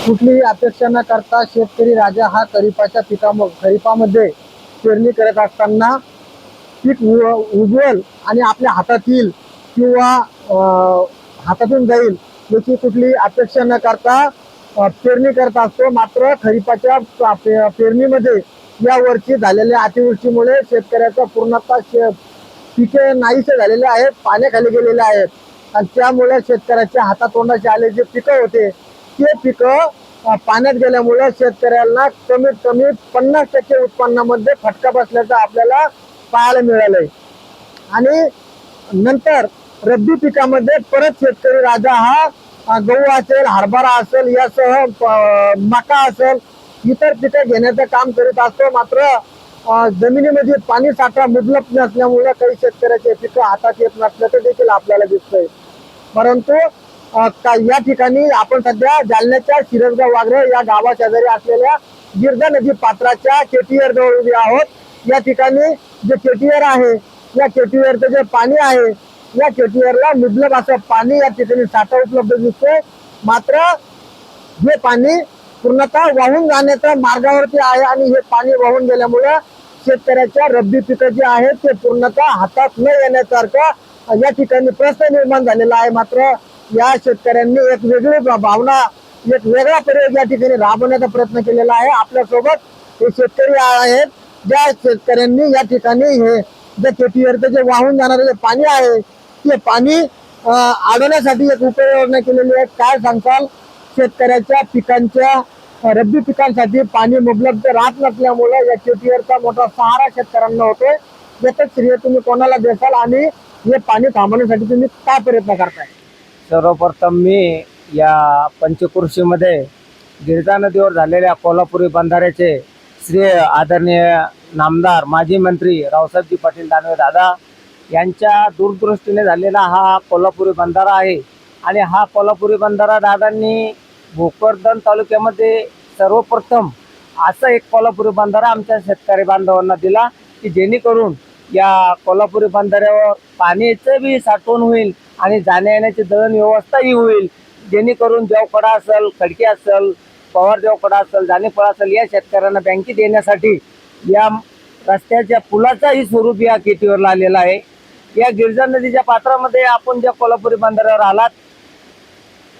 कुठलीही अपेक्षा न करता शेतकरी राजा हा खरीपाच्या पिकाम खरीपामध्ये पेरणी करत असताना पीक उ- उगवेल आणि आपल्या हातात येईल किंवा हातातून जाईल याची कुठली अपेक्षा न करता पेरणी करत असतो. मात्र खरीपाच्या पे- पेरणीमध्ये या वर्षी झालेल्या अतिवृष्टीमुळे शेतकऱ्याचा पूर्णतः शे- पिके नाहीसे झालेले आहेत पाण्याखाली गेलेले आहेत. आणि त्यामुळे शेतकऱ्याच्या हातातोंडाचे आले जे पिकं होते ते पिकं पाण्यात गेल्यामुळे शेतकऱ्यांना कमीत कमी पन्नास टक्के उत्पन्नामध्ये फटका बसल्याचं आपल्याला पाहायला मिळालंय. आणि नंतर रब्बी पिकामध्ये परत शेतकरी राजा हा गहू असेल हरभरा असेल यासह मका असेल इतर पिकं घेण्याचं काम करीत असतो. मात्र जमिनीमध्ये पाणी साठा मुबलक नसल्यामुळे काही शेतकऱ्याचे पिकं हातात येत नसल्याचं देखील आपल्याला दिसतंय. परंतु या ठिकाणी आपण सध्या जालन्याच्या शिरसगाव वाघरे या गावा शेजारी असलेल्या गिरजा नदी पात्राच्या केटीआर जवळ उभे आहोत. या ठिकाणी जे केटीआर आहे या केटीआरचं जे पाणी आहे या केटीआरला मुबलक असं पाणी या ठिकाणी साठा उपलब्ध दिसतोय. मात्र हे पाणी पूर्णतः वाहून जाण्याच्या मार्गावरती आहे आणि हे पाणी वाहून गेल्यामुळे शेतकऱ्याच्या रब्बी पिकं जे आहेत ते पूर्णतः हातात न येण्यासारखं या ठिकाणी प्रश्न निर्माण झालेला आहे. मात्र या शेतकऱ्यांनी एक वेगळी भावना एक वेगळा प्रयोग या ठिकाणी राबवण्याचा प्रयत्न केलेला आहे. आपल्यासोबत हे शेतकरी आहेत. ज्या शेतकऱ्यांनी या ठिकाणी हे जे केटीआरचं जे वाहून जाणारे जे पाणी आहे ते पाणी आढळण्यासाठी अडवण्यासाठी एक उपाययोजना केलेली आहे. काय सांगताल? शेतकऱ्याच्या पिकांच्या रब्बी पिकांसाठी पाणी उपलब्ध राहत नसल्यामुळे या शेतीवरचा मोठा सहारा शेतकऱ्यांना होतोय. याचं श्रेय तुम्ही कोणाला देसाल आणि हे पाणी थांबवण्यासाठी तुम्ही काय प्रयत्न करताय? सर्वप्रथम मी या पंचकृषीमध्ये गिरजा नदीवर झालेल्या कोल्हापुरी बंधाऱ्याचे श्री आदरणीय नामदार माजी मंत्री रावसाहेबजी पाटील दानवे दादा यांच्या दूरदृष्टीने झालेला हा कोल्हापुरी बंधारा आहे. आणि हा कोल्हापुरी बंधारा दादांनी भोकरदन तालुक्यामध्ये सर्वप्रथम असा एक कोल्हापुरी बंधारा आमच्या शेतकरी बांधवांना दिला की जेणेकरून या कोल्हापुरी बंधाऱ्यावर पाण्याचं बी साठवण होईल आणि जाण्या येण्याची दळण व्यवस्थाही होईल. जेणेकरून देवकडा असेल खडकी असेल पवार देवकडा असेल जाणेफळ असेल या शेतकऱ्यांना बँकेत येण्यासाठी या रस्त्याच्या पुलाचाही स्वरूप या केटीवरला आलेला आहे. या गिरजा नदीच्या पात्रामध्ये आपण ज्या कोल्हापुरी बंदरावर आलात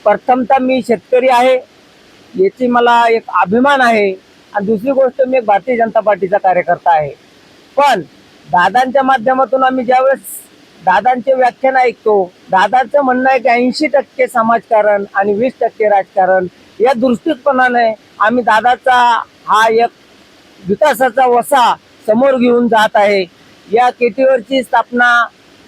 प्रथमतः मी शेतकरी आहे. याची मला एक अभिमान आहे. आणि दुसरी गोष्ट मी एक भारतीय जनता पार्टीचा कार्यकर्ता आहे. पण दादांच्या माध्यमातून आम्ही ज्यावेळेस दादांचे व्याख्यान ऐकतो. दादाचं म्हणणं आहे की ऐंशी टक्के समाजकारण आणि वीस टक्के राजकारण या दृष्टिकोनाने आम्ही दादाचा हा एक विकासाचा वसा समोर घेऊन जात आहे. या केटीवरची स्थापना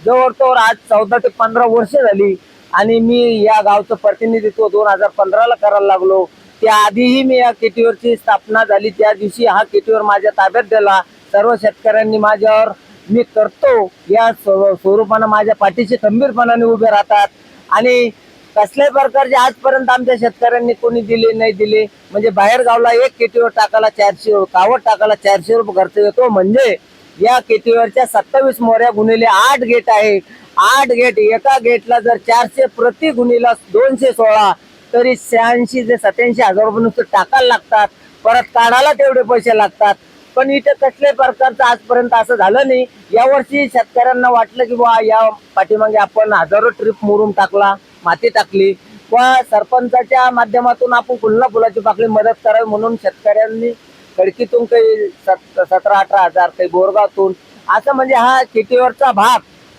जवळजवळ आज चौदा ते पंधरा वर्ष झाली आणि मी या गावचं प्रतिनिधित्व दोन हजार पंधराला करायला लागलो. त्याआधीही मी या केटीवरची स्थापना झाली. त्या दिवशी हा केटीवर माझ्या ताब्यात दिला सर्व शेतकऱ्यांनी माझ्यावर मी करतो. या स्व- स्वरूपानं माझ्या पाठीशी खंबीरपणाने उभे राहतात. आणि कसल्याही प्रकारचे आजपर्यंत आमच्या शेतकऱ्यांनी कोणी दिले नाही दिले. म्हणजे बाहेर गावला एक केटीवर टाकायला चारशे कावड टाकायला चारशे रुपये खर्च येतो. म्हणजे या केटीवरच्या सत्तावीस मोऱ्या गुन्हेले आठ गेट आहे. आठ गेट एका गेटला जर चारशे प्रति गुन्हेला दोनशे सोळा तरी शहाऐंशी ते सत्याऐंशी हजार रुपये नुसतं टाकायला लागतात. परत काढायला तेवढे पैसे लागतात. पण इथं कसल्याही प्रकारचं आजपर्यंत असं झालं नाही. यावर्षी शेतकऱ्यांना वाटलं की बा या पाठीमागे आपण हजारो ट्रिप मोरून टाकला माती टाकली. व सरपंचाच्या माध्यमातून आपण पुन्हा फुलाची पाकळी मदत करावी म्हणून शेतकऱ्यांनी खडकीतून काही सत सतरा अठरा हजार काही बोरगावतून असं म्हणजे हा शेतीवरचा भाग.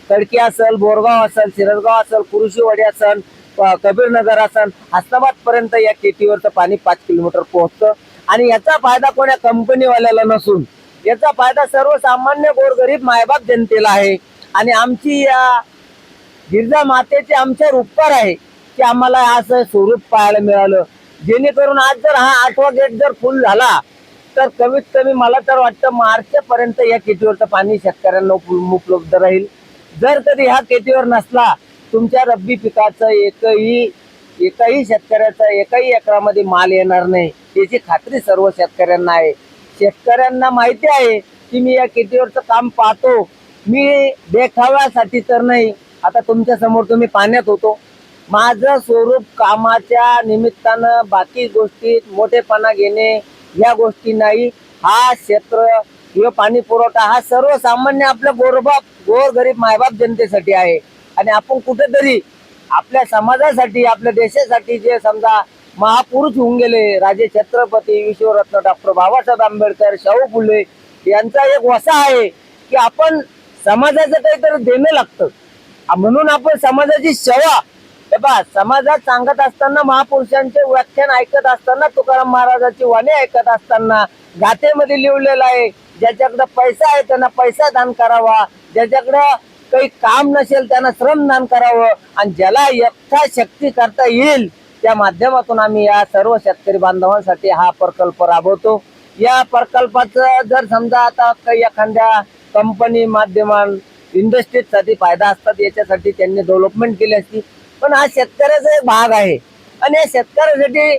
खडकी असेल बोरगाव असेल शिरसगाव असेल कुरुशीवाडी असेल कबीरनगर असेल हस्ताबाद पर्यंत या केटीवरचं पाणी पाच किलोमीटर पोहोचतं. आणि याचा फायदा कोण्या कंपनीवाल्याला नसून याचा फायदा सर्वसामान्य गोरगरीब मायबाप जनतेला आहे. आणि आमची या गिरजा मातेचे आमच्यावर उपकार आहे की आम्हाला असं स्वरूप पाहायला मिळालं. जेणेकरून आज जर हा आठवा गेट जर फुल झाला तर कमीत कमी मला तर वाटतं मार्च पर्यंत या केटीवरचं पाणी शेतकऱ्यांना उप- उपलब्ध राहील. जर कधी ह्या केटीवर नसला तुमच्या रब्बी पिकाचं एकही एकाही शेतकऱ्याचा एकाही एकरामध्ये माल येणार नाही. याची खात्री सर्व शेतकऱ्यांना आहे. शेतकऱ्यांना माहिती आहे की मी या केटीवरचं काम पाहतो. मी देखाव्यासाठी तर नाही. आता तुमच्यासमोर तुम्ही पाण्यात होतो. माझं स्वरूप कामाच्या निमित्तानं बाकी गोष्टीत मोठेपणा घेणे या गोष्टी नाही. हा क्षेत्र किंवा पाणी पुरवठा हा सर्वसामान्य आपल्या गोरबाप गोर गरीब मायबाप जनतेसाठी आहे. आणि आपण कुठेतरी आपल्या समाजासाठी आपल्या देशासाठी जे समजा महापुरुष होऊन गेले राजे छत्रपती विश्वरत्न डॉक्टर बाबासाहेब आंबेडकर शाहू फुले यांचा एक वसा आहे की आपण समाजाचं काहीतरी देणं लागतं. म्हणून आपण समाजाची सेवा हे पहा समाजात सांगत असताना महापुरुषांचे व्याख्यान ऐकत असताना तुकाराम महाराजाची वाणी ऐकत असताना गाथेमध्ये लिहिलेलं आहे ज्याच्याकडे पैसा आहे त्यांना पैसा दान करावा ज्याच्याकडं काही काम नसेल त्यांना श्रमदान करावं आणि ज्याला यथाशक्ती करता येईल त्या माध्यमातून आम्ही या सर्व शेतकरी बांधवांसाठी हा प्रकल्प राबवतो. या प्रकल्पाचं जर समजा आता काही एखाद्या कंपनी माध्यमां इंडस्ट्रीजसाठी फायदा असतात याच्यासाठी त्यांनी डेव्हलपमेंट केली असती. पण हा शेतकऱ्याचा एक भाग आहे. आणि या शेतकऱ्यासाठी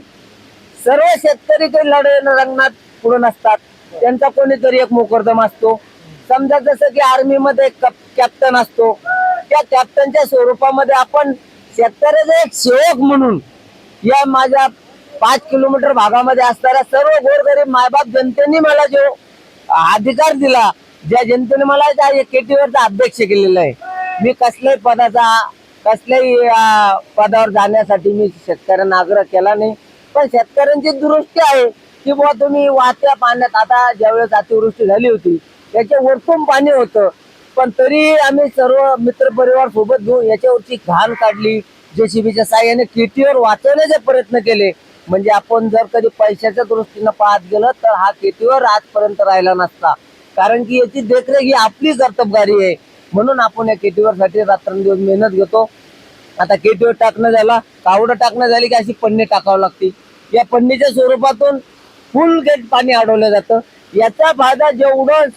सर्व शेतकरी काही लढ रंगणात पुढे नसतात. त्यांचा कोणीतरी एक मोकरदम असतो. समजा जसं की आर्मी मध्ये कॅप्टन असतो त्या कॅप्टनच्या स्वरूपामध्ये आपण शेतकऱ्याचा एक सेवक म्हणून या माझ्या पाच किलोमीटर भागामध्ये असणाऱ्या सर्व गोरगरीब मायबाप जनतेने मला जो अधिकार दिला ज्या जनतेने मला त्या केटीवरचा अध्यक्ष केलेला आहे. मी कसल्याही पदाचा कसल्याही पदावर जाण्यासाठी मी शेतकऱ्यांना आग्रह केला नाही. पण शेतकऱ्यांची दुरुस्ती आहे की बुवा तुम्ही वाहत्या पाण्यात आता ज्यावेळेस अतिवृष्टी झाली होती याच्या वरतून पाणी होतं. पण तरी आम्ही सर्व मित्र परिवार सोबत घेऊन याच्यावरची घाण काढली. जेसीबीच्या साह्याने केटीवर वाचवण्याचे प्रयत्न केले. म्हणजे आपण जर कधी पैशाच्या दृष्टीनं पाहत गेलं तर हा केटीवर आजपर्यंत राहिला नसता. कारण की याची देखरेख ही आपली कर्तबगारी आहे. म्हणून आपण या केटीवर साठी रात्रंदिवस मेहनत घेतो. आता केटीवर टाकणं झाला कावडं टाकणं झाली की अशी पन्नी टाकावं लागते. या पन्नीच्या स्वरूपातून फुल गेट पाणी अडवलं जातं. याचा फायदा जेवढं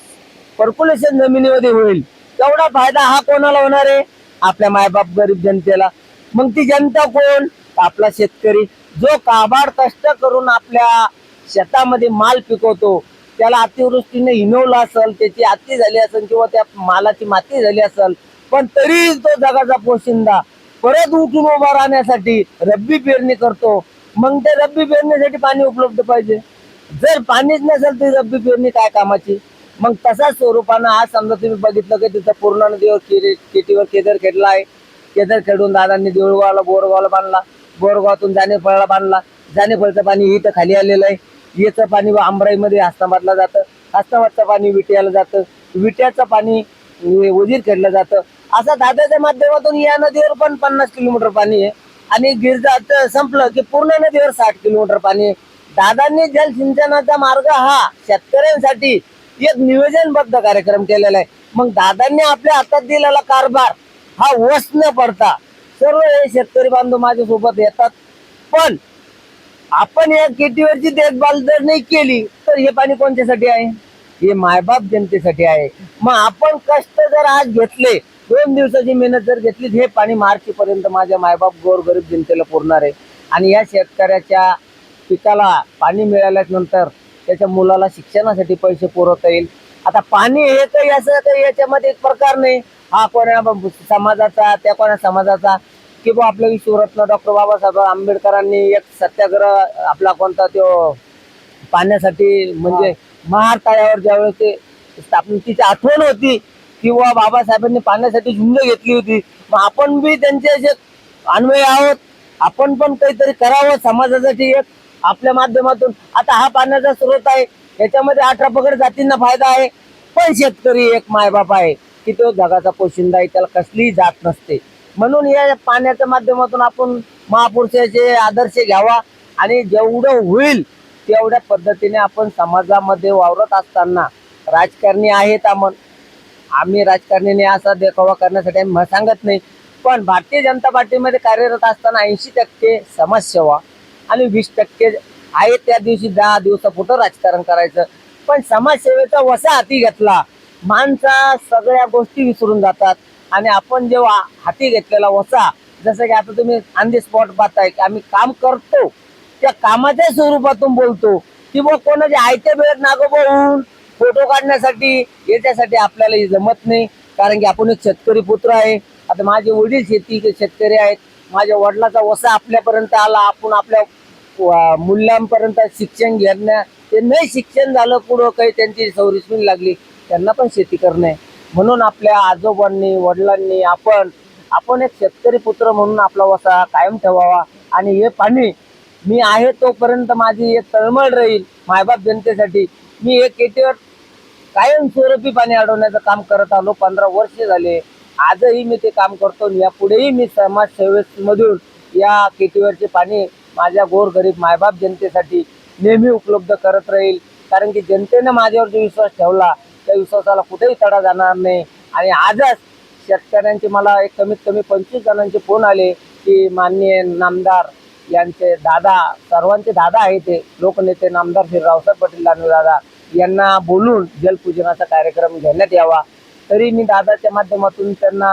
पर्क्युलेशन जमिनीमध्ये होईल. तेवढा फायदा हा कोणाला होणार आहे? आपल्या मायबाप गरीब जनतेला. मग ती जनता कोण? आपला शेतकरी. जो काबाड कष्ट करून आपल्या शेतामध्ये माल पिकवतो त्याला अतिवृष्टीने हिनवलं असेल त्याची आती झाली असेल किंवा त्या मालाची माती झाली असेल पण तरी तो जगाचा पोशिंदा. परत उठून उभा राहण्यासाठी रब्बी पेरणी करतो. मग ते रब्बी पेरणीसाठी पाणी उपलब्ध पाहिजे. जर पाणीच नसेल तर रब्बी पेरणी काय कामाची? मग तसाच स्वरूपानं आज समजा तुम्ही बघितलं की तिथं पूर्ण नदीवर केरी केटीवर केदर खेळला आहे. केदर खेळून दादांनी देऊळगावला बोरगावला बांधला. बोरगावातून जानेफळाला बांधला. जानेफळचं पाणी इथं खाली आलेलं आहे. याचं पाणी आंबराईमध्ये हस्ताबादला जातं. हस्ताबादचं पाणी विट्याला जातं. विट्याचं पाणी वजीर खेळलं जातं. असं दादाच्या माध्यमातून या नदीवर पण पन्नास किलोमीटर पाणी आहे. आणि गिरजाचं संपलं की पूर्ण नदीवर साठ किलोमीटर पाणी आहे. दादांनी जलसिंचनाचा मार्ग हा शेतकऱ्यांसाठी एक नियोजनबद्ध कार्यक्रम केलेला आहे. मग दादांनी आपल्या हातात दिलेला कारभार हा वस न पडता. सर्व हे शेतकरी बांधव माझ्या सोबत येतात. पण आपण या केटीवरची देखभाल जर नाही केली तर हे पाणी कोणत्यासाठी आहे? हे मायबाप जनतेसाठी आहे. मग आपण कष्ट जर आज घेतले दोन दिवसाची मेहनत जर घेतली हे पाणी मार्च पर्यंत माझ्या मायबाप गोरगरीब जनतेला पुरणार आहे. आणि या शेतकऱ्याच्या पिकाला पाणी मिळाल्यानंतर त्याच्या मुलाला शिक्षणासाठी पैसे पुरवता येईल. आता पाणी हे काही असं काही याच्यामध्ये एक प्रकार नाही. हा कोणा समाजाचा त्या कोणा समाजाचा. की बुवा आपल्या विश्वरत्न डॉक्टर बाबासाहेब आंबेडकरांनी एक सत्याग्रह आपला कोणता तो पाण्यासाठी म्हणजे महार तळ्यावर ज्यावेळेस ते स्थापन तिची आठवण होती. किंवा बाबासाहेबांनी पाण्यासाठी झुंज घेतली होती. मग आपण बी त्यांचे असे अन्वय आहोत. आपण पण काहीतरी करावं समाजासाठी एक आपल्या माध्यमातून. आता हा पाण्याचा स्रोत आहे. याच्यामध्ये अठरा पगड जातींना फायदा आहे. पण शेतकरी एक मायबाप आहे की तो जगाचा पोशिंदा आहे. त्याला कसलीही जात नसते. म्हणून या पाण्याच्या माध्यमातून आपण महापुरुषाचे आदर्श घ्यावा आणि जेवढं होईल तेवढ्या पद्धतीने आपण समाजामध्ये वावरत असताना राजकारणी आहेत आम्ही आम्ही राजकारणीने असा देखावा करण्यासाठी आम्ही सांगत नाही. पण भारतीय जनता पार्टीमध्ये कार्यरत असताना ऐंशी टक्के समाजसेवा आणि वीस टक्के आहे त्या दिवशी दहा दिवसापुरतं राजकारण करायचं? पण समाजसेवेचा वसा हाती घेतला. माणसा सगळ्या गोष्टी विसरून जातात. आणि आपण जेव्हा हाती घेतलेला वसा जसं की आता तुम्ही ऑन दी स्पॉट पाहताय की आम्ही काम करतो. त्या कामाच्या स्वरूपातून बोलतो. की मग कोणाच्या आयत्या वेळेत नागोबा होऊन फोटो काढण्यासाठी याच्यासाठी आपल्याला हे जमत नाही. कारण की आपण एक शेतकरी पुत्र आहे. आता माझे वडील शेती शेतकरी आहेत. माझ्या वडिलाचा वसा आपल्यापर्यंत आला. आपण आपल्या मुलांपर्यंत शिक्षण घेणं ते नाही शिक्षण झालं पुढं काही त्यांची सौरिस्मी लागली. त्यांना पण शेती करणे. म्हणून आपल्या आजोबांनी वडिलांनी आपण आपण एक शेतकरी पुत्र म्हणून आपला वसा कायम ठेवावा. आणि हे पाणी मी आहे तोपर्यंत माझी एक तळमळ राहील मायबाप जनतेसाठी. मी एक केटीवर कायम स्वरूपी पाणी अडवण्याचं काम करत आलो पंधरा वर्ष झाले. आजही मी ते काम करतो आणि यापुढेही मी समाजसेवेमधून या केटीवरचे पाणी माझ्या गोरगरीब मायबाप जनतेसाठी नेहमी उपलब्ध करत राहील. कारण की जनतेनं माझ्यावर जो विश्वास ठेवला त्या विश्वासाला कुठेही तडा जाणार नाही. आणि आजच शेतकऱ्यांचे मला एक कमीत कमी पंचवीस जणांचे फोन आले की माननीय नामदार यांचे दादा सर्वांचे दादा आहे ते लोकनेते नामदार श्री रावसाहेब पाटील दानवे दादा यांना बोलून जलपूजनाचा कार्यक्रम घेण्यात यावा. तरी मी दादाच्या माध्यमातून त्यांना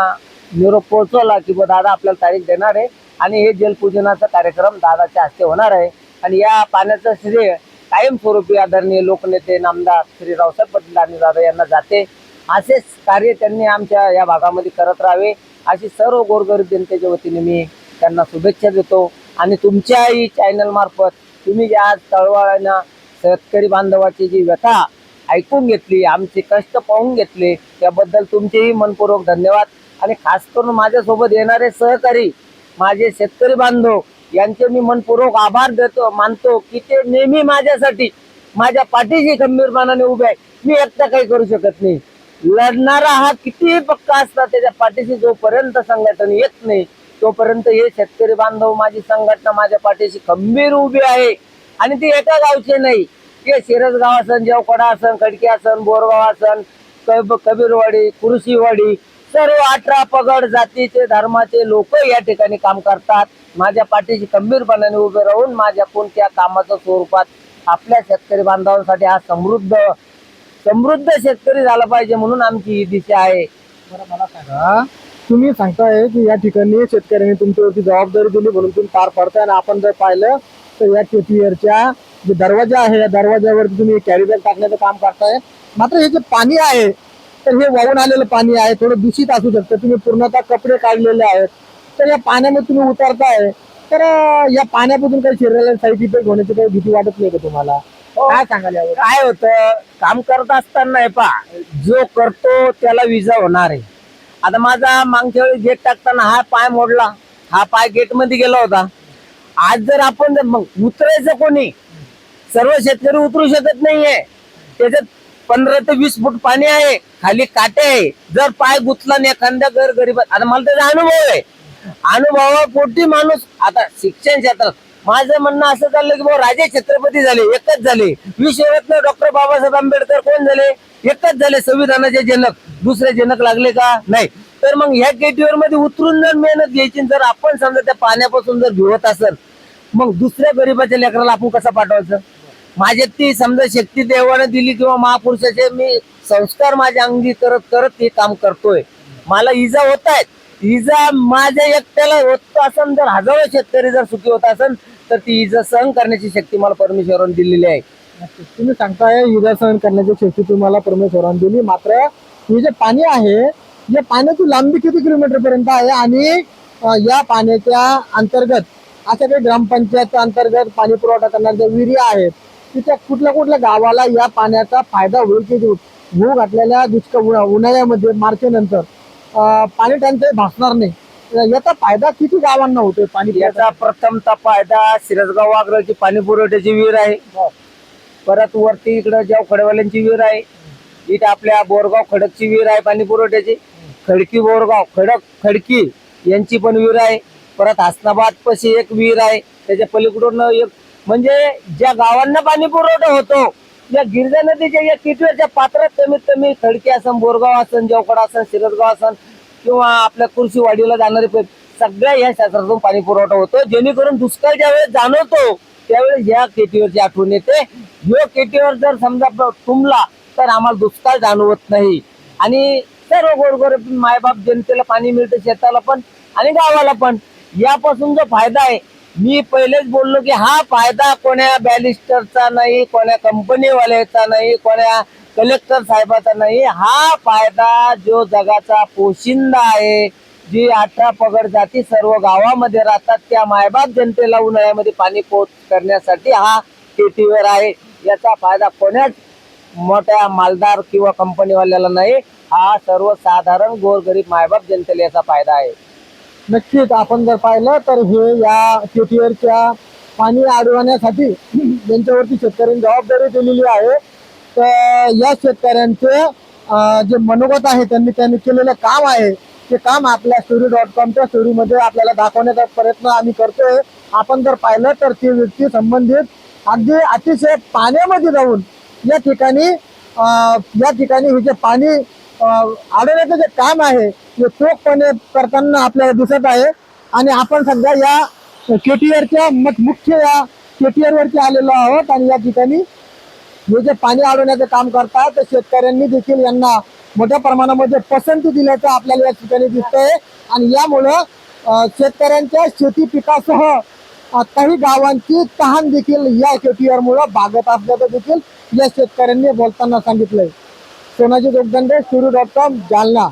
निरोप पोहोचवला की बा दादा आपल्याला तारीख देणार आहे. आणि हे जलपूजनाचा कार्यक्रम दादाच्या हस्ते होणार आहे. आणि या पाण्याचं श्रेय कायमस्वरूपी आदरणीय लोकनेते नामदार श्री रावसाहेब पाटील आणि दादा यांना जाते. असेच कार्य त्यांनी आमच्या या भागामध्ये करत राहावे. अशी सर्व गोरगरीब जनतेच्या वतीने मी त्यांना शुभेच्छा देतो. आणि तुमच्याही चॅनलमार्फत तुम्ही ज्या आज तळवाळांना शेतकरी बांधवाची जी व्यथा ऐकून घेतली आमचे कष्ट पाहून घेतले त्याबद्दल तुमचेही मनपूर्वक धन्यवाद. आणि खास करून माझ्यासोबत येणारे सहकारी माझे शेतकरी बांधव यांचे मी मनपूर्वक आभार देतो मानतो की ते नेहमी माझ्यासाठी माझ्या पाठीशी खंबीरपणाने उभे आहे मी एकटा काही करू शकत नाही. लढणारा हा कितीही पक्का असला त्याच्या पाठीशी जोपर्यंत संघटन येत नाही तोपर्यंत हे शेतकरी बांधव माझी संघटना माझ्या पाठीशी खंबीर उभी आहे. आणि ती एका गावचे नाही. ते शिरसगाव असन जेवकडा असन खडकी असन बोरगाव असन कब कबीरवाडी कुरुशीवाडी सर्व अठरा पगड जातीचे धर्माचे लोक या ठिकाणी काम करतात. माझ्या पाठीशी खंबीरपणाने उभे राहून माझ्या कोणत्या कामाच्या स्वरूपात आपल्या शेतकरी बांधवांसाठी हा समृद्ध समृद्ध शेतकरी झाला पाहिजे म्हणून आमची ही दिशा आहे. बरं मला सांगा तुम्ही सांगताय की या ठिकाणी शेतकऱ्यांनी तुमच्यावरती जबाबदारी दिली म्हणून तुम्ही पार पाडताय आणि आपण जर पाहिलं तर या केटीआरच्या जे दरवाजा आहे या दरवाजावरती तुम्ही कॅरी बॅग टाकण्याचं काम करताय. मात्र हे जे पाणी आहे तर हे वाहून आलेलं पाणी आहे थोडं दूषित असू शकतं. तुम्ही पूर्णतः कपडे काढलेले आहेत. तर या पाण्यामध्ये तुम्ही उतरताय. तर या पाण्यापासून काही शरीराला साईड इफेक्ट होण्याची काही भीती वाटत नाही का तुम्हाला? काय सांगाल यावर? काय होतं काम करत असताना पा जो करतो त्याला विजा होणार आहे. आता माझा मागच्या वेळी गेट टाकताना हा पाय मोडला. हा पाय गेटमध्ये गेला होता. आज जर आपण जर मग उतरायचं कोणी सर्व शेतकरी उतरू शकत नाहीये. त्याच्यात पंधरा ते वीस फूट पाणी आहे खाली काटे आहे. जर पाय गुतला नाही एखाद्या घर गरीब आता मला त्याचा अनुभव आहे. अनुभवापोटी माणूस आता शिक्षण क्षेत्रात. माझं म्हणणं असं चाललं की भाऊ राजे छत्रपती झाले एकच झाले. विश्वरत्न डॉक्टर बाबासाहेब आंबेडकर कोण झाले? एकच झाले संविधानाचे जनक. दुसरे जनक लागले का? नाही. तर मग ह्या गेटीवर मध्ये उतरून जर मेहनत घ्यायची जर आपण समजा त्या पाण्यापासून जर भिवत असेल मग दुसऱ्या गरीबाच्या लेकराला आपण कसं पाठवायचं? माझ्यात ती समजा शक्ती देवाने दिली किंवा महापुरुषाचे मी संस्कार माझ्या अंगी करत करत हे काम करतोय. मला इजा होत आहेत. इजा माझ्या एकट्याला होत असेल जर हजारो शेतकरी जर सुखी होत असेल तर ती इजा सहन करण्याची शक्ती मला परमेश्वरांनी दिलेली आहे. तुम्ही सांगताय इजा सहन करण्याची शक्ती तुम्हाला परमेश्वरांनी दिली. मात्र हे जे पाणी आहे या पाण्याची लांबी किती किलोमीटर पर्यंत आहे? आणि या पाण्याच्या अंतर्गत अशा काही ग्रामपंचायत अंतर्गत पाणी पुरवठा करणाऱ्या ज्या विहिरी आहेत तिच्या कुठल्या कुठल्या गावाला या पाण्याचा फायदा होईल की भू घातलेल्या दुष्काळ उन्हा- उन्हाळ्यामध्ये मार्च नंतर अं, पाणी टंचाई भासणार नाही. याचा फायदा किती गावांना होतोय पाणी याचा प्रथमता फायदा शिरसगाव वागराची पाणी पुरवठ्याची विहीर आहे. परत वरती इकडं जेव खडवाल्यांची विहीर आहे इथे आपल्या बोरगाव खडकची विहीर आहे पाणी पुरवठ्याची. खडकी बोरगाव खडक खडकी यांची पण विहीर आहे. परत हसनाबाद पशी एक विहीर आहे. त्याच्या पलीकडून एक म्हणजे ज्या गावांना पाणी पुरवठा होतो या गिरजा नदीच्या या किटव्याच्या पात्रात कमीत कमी खडकी असन बोरगाव असन जेवकडा असन शिरदगाव असन किंवा आपल्या कृषीवाडीला जाणारे सगळ्या या क्षेत्रातून पाणी पुरवठा होतो. जेणेकरून दुष्काळ ज्यावेळेस जाणवतो त्यावेळेस या केटीवरची आठवण येते. यो केटीवर जर समजा तुंबला तर आम्हाला दुष्काळ जाणवत नाही. आणि सर्व गोरगोर मायबाप जनतेला पाणी मिळतं शेताला पण आणि गावाला पण. यापासून जो फायदा आहे मी पहिलेच बोललो की हा फायदा कोण्या बॅलिस्टरचा नाही कोण्या कंपनीवाल्याचा नाही कोण्या कलेक्टर साहेबाचा नाही हा फायदा जो जगाचा पोशिंदा आहे जी अठरा पगड जाती सर्व गावामध्ये राहतात त्या मायबाप जनतेला उन्हाळ्यामध्ये पाणी पोच करण्यासाठी हा शेतीवर आहे. याचा फायदा कोण्याच मोठ्या मालदार किंवा कंपनीवाल्याला नाही हा सर्वसाधारण गोरगरीब मायबाप जनतेला याचा फायदा आहे. नक्कीच आपण जर पाहिलं तर हे या शेतीवरच्या पाणी अडवण्यासाठी यांच्यावरती शेतकऱ्यांनी जबाबदारी दिलेली आहे तर या शेतकऱ्यांचे जे मनोगत आहे त्यांनी त्यांनी केलेलं काम आहे ते काम आपल्या स्टोरी डॉट कॉमच्या स्टोरीमध्ये आपल्याला दाखवण्याचा प्रयत्न आम्ही करतोय. आपण जर पाहिलं तर ती व्यक्ती संबंधित अगदी अतिशय पाण्यामध्ये जाऊन या ठिकाणी या ठिकाणी हे जे पाणी आढळण्याचं जे काम आहे ते चोखपणे करताना आपल्याला दिसत आहे. आणि आपण सध्या या केटीआरच्या मुख्य या केटीआर वरती आलेलो आहोत आणि या ठिकाणी हे जे पाणी अडवण्याचं काम करतात तर शेतकऱ्यांनी देखील यांना मोठ्या प्रमाणामध्ये पसंती दिल्याचं आपल्याला या ठिकाणी दिसतंय. आणि यामुळं शेतकऱ्यांच्या शेती पिकासह काही गावांची तहान देखील या केटीआर आरमुळं भागत असल्याचं देखील या शेतकऱ्यांनी बोलताना सांगितलंय. सोनाजी जोगदंडे सुरू डॉट कॉम जालना.